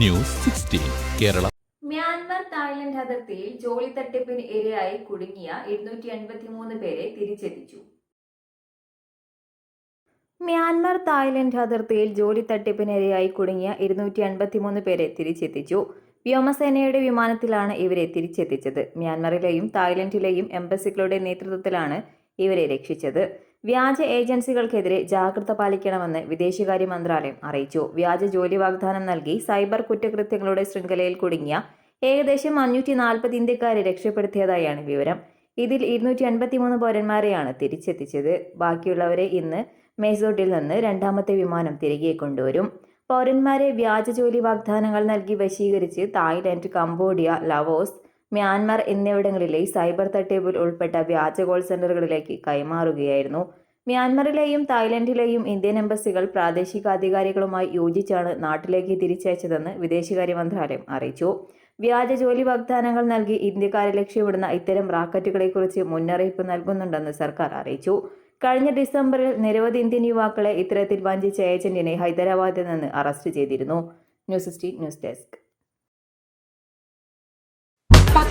News sixteen Kerala. Myanmar Thailand അതിർത്തിയിൽ ജോലി തട്ടിപ്പിന് ഇരയായി കുടുങ്ങിയ ഇരുന്നൂറ്റി എൺപത്തിമൂന്ന് പേരെ തിരിച്ചെത്തിച്ചു. മ്യാൻമർ തായ്ലൻഡ് അതിർത്തിയിൽ ജോലി തട്ടിപ്പിനിരയായി കുടുങ്ങിയ ഇരുന്നൂറ്റി അൻപത്തിമൂന്ന് പേരെ തിരിച്ചെത്തിച്ചു. വ്യോമസേനയുടെ വിമാനത്തിലാണ് ഇവരെ തിരിച്ചെത്തിച്ചത്. മ്യാൻമറിലെയും തായ്ലൻഡിലെയും എംബസികളുടെ നേതൃത്വത്തിലാണ് ഇവരെ രക്ഷിച്ചത്. വ്യാജ ഏജൻസികൾക്കെതിരെ ജാഗ്രത പാലിക്കണമെന്ന് വിദേശകാര്യ മന്ത്രാലയം അറിയിച്ചു. വ്യാജ ജോലി വാഗ്ദാനം നൽകി സൈബർ കുറ്റകൃത്യങ്ങളുടെ ശൃംഖലയിൽ കുടുങ്ങിയ ഏകദേശം അഞ്ഞൂറ്റി നാൽപ്പത് ഇന്ത്യക്കാരെ രക്ഷപ്പെടുത്തിയതായാണ് വിവരം. ഇതിൽ ഇരുന്നൂറ്റി അൻപത്തിമൂന്ന് പൗരന്മാരെയാണ് തിരിച്ചെത്തിച്ചത്. ബാക്കിയുള്ളവരെ ഇന്ന് മേസോട്ടിൽ നിന്ന് രണ്ടാമത്തെ വിമാനം തിരികെ കൊണ്ടുവരും. പൗരന്മാരെ വ്യാജ ജോലി വാഗ്ദാനങ്ങൾ നൽകി വശീകരിച്ച് തായ്ലൻഡ് കംബോഡിയ ലവോസ് മ്യാൻമർ എന്നിവിടങ്ങളിലെ സൈബർ തട്ടിപ്പിൽ ഉൾപ്പെട്ട വ്യാജ കോൾ സെന്ററുകളിലേക്ക് കൈമാറുകയായിരുന്നു. മ്യാൻമറിലെയും തായ്ലൻഡിലെയും ഇന്ത്യൻ എംബസികൾ പ്രാദേശിക അധികാരികളുമായി യോജിച്ചാണ് നാട്ടിലേക്ക് തിരിച്ചയച്ചതെന്ന് വിദേശകാര്യ മന്ത്രാലയം അറിയിച്ചു. വ്യാജ ജോലി വാഗ്ദാനങ്ങൾ നൽകി ഇന്ത്യക്കാരെ ലക്ഷ്യമിടുന്ന ഇത്തരം റാക്കറ്റുകളെക്കുറിച്ച് മുന്നറിയിപ്പ് നൽകുന്നുണ്ടെന്ന് സർക്കാർ അറിയിച്ചു. കഴിഞ്ഞ ഡിസംബറിൽ നിരവധി ഇന്ത്യൻ യുവാക്കളെ ഇത്തരത്തിൽ വഞ്ചിച്ച ഏജന്റിനെ ഹൈദരാബാദിൽ നിന്ന് അറസ്റ്റ് ചെയ്തിരുന്നു. News sixteen news desk.